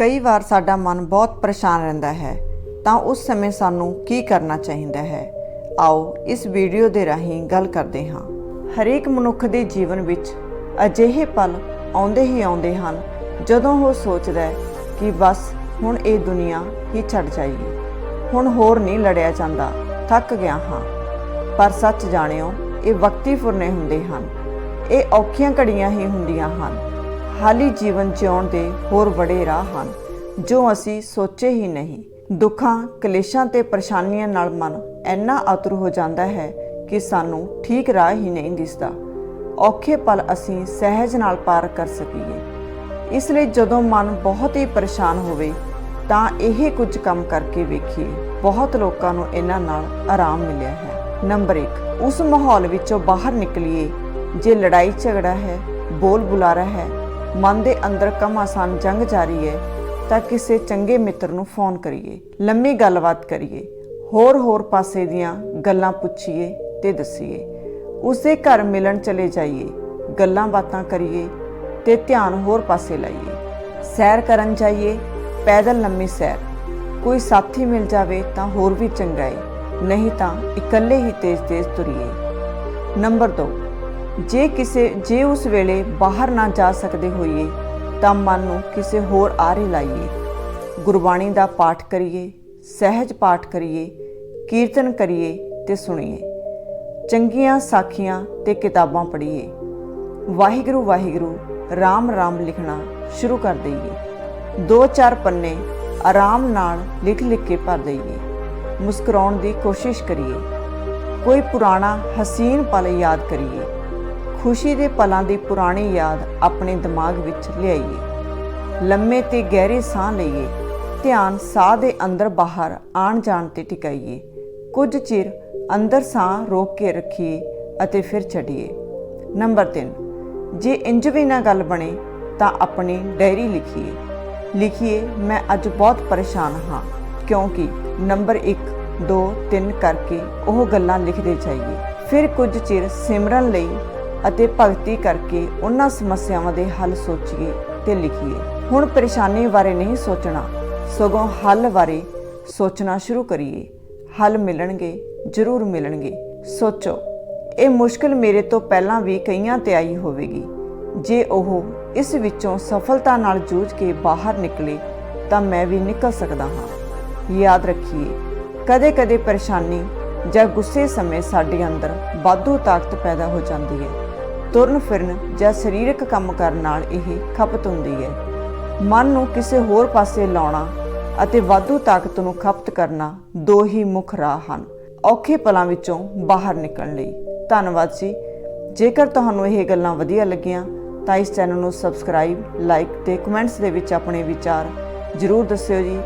ਕਈ ਵਾਰ ਸਾਡਾ ਮਨ ਬਹੁਤ ਪਰੇਸ਼ਾਨ ਰਹਿੰਦਾ ਹੈ, ਤਾਂ ਉਸ ਸਮੇਂ ਸਾਨੂੰ ਕੀ ਕਰਨਾ ਚਾਹੀਦਾ ਹੈ? ਆਓ ਇਸ ਵੀਡੀਓ ਦੇ ਰਾਹੀਂ ਗੱਲ ਕਰਦੇ ਹਾਂ। ਹਰੇਕ ਮਨੁੱਖ ਦੇ ਜੀਵਨ ਵਿੱਚ ਅਜਿਹੇ ਪਲ ਆਉਂਦੇ ਹੀ ਆਉਂਦੇ ਹਨ, ਜਦੋਂ ਉਹ ਸੋਚਦਾ ਹੈ ਕਿ ਬਸ ਹੁਣ ਇਹ ਦੁਨੀਆ ਹੀ ਛੱਡ ਜਾਈਏ ਹੁਣ ਹੋਰ ਨਹੀਂ ਲੜਿਆ ਜਾਂਦਾ, ਥੱਕ ਗਿਆ ਹਾਂ। ਪਰ ਸੱਚ ਜਾਣਿਓ, ਇਹ ਵਕਤੀ ਫੁਰਨੇ ਹੁੰਦੇ ਹਨ। ਇਹ ਔਖੀਆਂ ਘੜੀਆਂ ਹੀ ਹੁੰਦੀਆਂ ਹਨ। ਹਾਲੀ ਜੀਵਨ ਜਿਉਣ ਦੇ ਹੋਰ ਬੜੇ ਰਾਹ ਹਨ, ਜੋ ਅਸੀਂ ਸੋਚੇ ਹੀ ਨਹੀਂ। ਦੁੱਖਾਂ, ਕਲੇਸ਼ਾਂ ਤੇ ਪਰੇਸ਼ਾਨੀਆਂ ਨਾਲ ਮਨ ਇੰਨਾ ਆਤੁਰ ਹੋ ਜਾਂਦਾ ਹੈ ਕਿ ਸਾਨੂੰ ਠੀਕ ਰਾਹ ਹੀ ਨਹੀਂ ਦਿਸਦਾ। ਔਖੇ ਪਲ ਅਸੀਂ ਸਹਿਜ ਨਾਲ ਪਾਰ ਕਰ ਸਕੀਏ। ਇਸ ਲਈ ਜਦੋਂ ਮਨ ਬਹੁਤ ਹੀ ਪਰੇਸ਼ਾਨ ਹੋਵੇ, ਤਾਂ ਇਹ ਕੁਝ ਕੰਮ ਕਰਕੇ ਵੇਖੀਏ, ਬਹੁਤ ਲੋਕਾਂ ਨੂੰ ਇਹਨਾਂ ਨਾਲ ਆਰਾਮ ਮਿਲਿਆ ਹੈ। ਨੰਬਰ 1 ਉਸ ਮਾਹੌਲ ਵਿੱਚੋਂ ਬਾਹਰ ਨਿਕਲੀਏ, ਜੇ ਲੜਾਈ ਝਗੜਾ ਹੈ ਬੋਲ ਬੁਲਾਰਾ ਹੈ ਮਨ ਦੇ ਅੰਦਰ ਕਮਾਸਾਨ ਜੰਗ ਜਾਰੀ ਹੈ ਤਾਂ ਕਿਸੇ ਚੰਗੇ ਮਿੱਤਰ ਨੂੰ ਫੋਨ ਕਰੀਏ, ਲੰਮੀ ਗੱਲਬਾਤ ਕਰੀਏ, ਹੋਰ ਹੋਰ ਪਾਸੇ ਦੀਆਂ ਗੱਲਾਂ ਪੁੱਛੀਏ ਤੇ ਦੱਸੀਏ। ਉਸੇ ਘਰ ਮਿਲਣ ਚਲੇ ਜਾਈਏ, ਗੱਲਾਂ ਬਾਤਾਂ ਕਰੀਏ ਤੇ ਧਿਆਨ ਹੋਰ ਪਾਸੇ ਲਾਈਏ। ਸੈਰ ਕਰਨ ਜਾਈਏ, ਪੈਦਲ ਲੰਮੀ ਸੈਰ। ਕੋਈ ਸਾਥੀ ਮਿਲ ਜਾਵੇ ਤਾਂ ਹੋਰ ਵੀ ਚੰਗਾ ਏ, ਨਹੀਂ ਤਾਂ ਇਕੱਲੇ ਹੀ ਤੇਜ਼-ਤੇਜ਼ ਤੁਰੀਏ। ਨੰਬਰ 2 ਜੇ ਕਿਸੇ, ਜੇ ਉਸ ਵੇਲੇ ਬਾਹਰ ਨਾ ਜਾ ਸਕਦੇ ਹੋਈਏ, ਤਾਂ ਮਨ ਨੂੰ ਕਿਸੇ ਹੋਰ ਆਰੇ ਲਾਈਏ। ਗੁਰਬਾਣੀ ਦਾ ਪਾਠ ਕਰੀਏ, ਸਹਿਜ ਪਾਠ ਕਰੀਏ, ਕੀਰਤਨ ਕਰੀਏ ਤੇ ਸੁਣੀਏ। ਚੰਗੀਆਂ ਸਾਖੀਆਂ ਤੇ ਕਿਤਾਬਾਂ ਪੜ੍ਹੀਏ। ਵਾਹਿਗੁਰੂ ਵਾਹਿਗੁਰੂ, ਰਾਮ ਰਾਮ ਲਿਖਣਾ ਸ਼ੁਰੂ ਕਰ ਦਈਏ। ਦੋ ਚਾਰ ਪੰਨੇ ਆਰਾਮ ਨਾਲ ਲਿਖ ਲਿਖ ਕੇ ਭਰ ਦਈਏ। ਮੁਸਕਰਾਉਣ ਦੀ ਕੋਸ਼ਿਸ਼ ਕਰੀਏ। ਕੋਈ ਪੁਰਾਣਾ ਹਸੀਨ ਪਲ ਯਾਦ ਕਰੀਏ। ਖੁਸ਼ੀ ਦੇ ਪਲਾਂ ਦੀ ਪੁਰਾਣੀ ਯਾਦ ਆਪਣੇ ਦਿਮਾਗ ਵਿੱਚ ਲਿਆਈਏ। ਲੰਮੇ ਤੇ ਗਹਿਰੇ ਸਾਹ ਲਈਏ। ਧਿਆਨ ਸਾਹ ਦੇ ਅੰਦਰ ਬਾਹਰ ਆਣ ਜਾਣ ਤੇ ਟਿਕਾਈਏ। ਕੁਝ ਚਿਰ ਅੰਦਰ ਸਾਹ ਰੋਕ ਕੇ ਰੱਖੀਏ ਅਤੇ ਫਿਰ ਛੱਡੀਏ। ਨੰਬਰ 3 ਜੇ ਇੰਜ ਵੀ ਨਾ ਗੱਲ ਬਣੇ, ਤਾਂ ਆਪਣੀ ਡਾਇਰੀ ਲਿਖੀਏ। ਲਿਖੀਏ, ਮੈਂ ਅੱਜ ਬਹੁਤ ਪਰੇਸ਼ਾਨ ਹਾਂ, ਕਿਉਂਕਿ ਨੰਬਰ 1 2 3 ਕਰਕੇ ਉਹ ਗੱਲਾਂ ਲਿਖਦੇ ਜਾਈਏ। ਫਿਰ ਕੁਝ ਚਿਰ ਸਿਮਰਨ ਲਈ ਅਤੇ ਭਗਤੀ ਕਰਕੇ ਉਹਨਾਂ ਸਮੱਸਿਆਵਾਂ ਦੇ ਹੱਲ ਸੋਚੀਏ ਤੇ ਲਿਖੀਏ। ਹੁਣ ਪਰੇਸ਼ਾਨੀ ਬਾਰੇ ਨਹੀਂ ਸੋਚਣਾ, ਸਗੋਂ ਹੱਲ ਬਾਰੇ ਸੋਚਣਾ ਸ਼ੁਰੂ ਕਰੀਏ। ਹੱਲ ਮਿਲਣਗੇ, ਜ਼ਰੂਰ ਮਿਲਣਗੇ। ਸੋਚੋ, ਇਹ ਮੁਸ਼ਕਲ ਮੇਰੇ ਤੋਂ ਪਹਿਲਾਂ ਵੀ ਕਈਆਂ ਤੇ ਆਈ ਹੋਵੇਗੀ। ਜੇ ਉਹ ਇਸ ਵਿੱਚੋਂ ਸਫਲਤਾ ਨਾਲ ਜੂਝ ਕੇ ਬਾਹਰ ਨਿਕਲੇ, ਤਾਂ ਮੈਂ ਵੀ ਨਿਕਲ ਸਕਦਾ ਹਾਂ। ਯਾਦ ਰੱਖੀਏ, ਕਦੇ-ਕਦੇ ਪਰੇਸ਼ਾਨੀ ਜਾਂ ਗੁੱਸੇ ਸਮੇਂ ਸਾਡੇ ਅੰਦਰ ਵਾਧੂ ਤਾਕਤ ਪੈਦਾ ਹੋ ਜਾਂਦੀ ਹੈ। ਤੁਰਨ ਫਿਰਨ ਜਾਂ ਸਰੀਰਕ ਕੰਮ ਕਰਨ ਨਾਲ ਇਹ ਖਪਤ ਹੁੰਦੀ ਹੈ। ਮਨ ਨੂੰ ਕਿਸੇ ਹੋਰ ਪਾਸੇ ਲਾਉਣਾ ਅਤੇ ਵਾਧੂ ਤਾਕਤ ਨੂੰ ਖਪਤ ਕਰਨਾ ਦੋ ਹੀ ਮੁੱਖ ਰਾਹ ਹਨ। ਔਖੇ ਪਲਾਂ ਵਿੱਚੋਂ ਬਾਹਰ ਨਿਕਲਣ ਲਈ। ਧੰਨਵਾਦ ਜੀ। ਜੇਕਰ ਤੁਹਾਨੂੰ ਇਹ ਗੱਲਾਂ ਵਧੀਆ ਲੱਗੀਆਂ, ਤਾਂ ਇਸ ਚੈਨਲ ਨੂੰ ਸਬਸਕ੍ਰਾਈਬ, ਲਾਈਕ ਤੇ ਕਮੈਂਟਸ ਦੇ ਵਿੱਚ ਆਪਣੇ ਵਿਚਾਰ ਜ਼ਰੂਰ ਦੱਸਿਓ ਜੀ।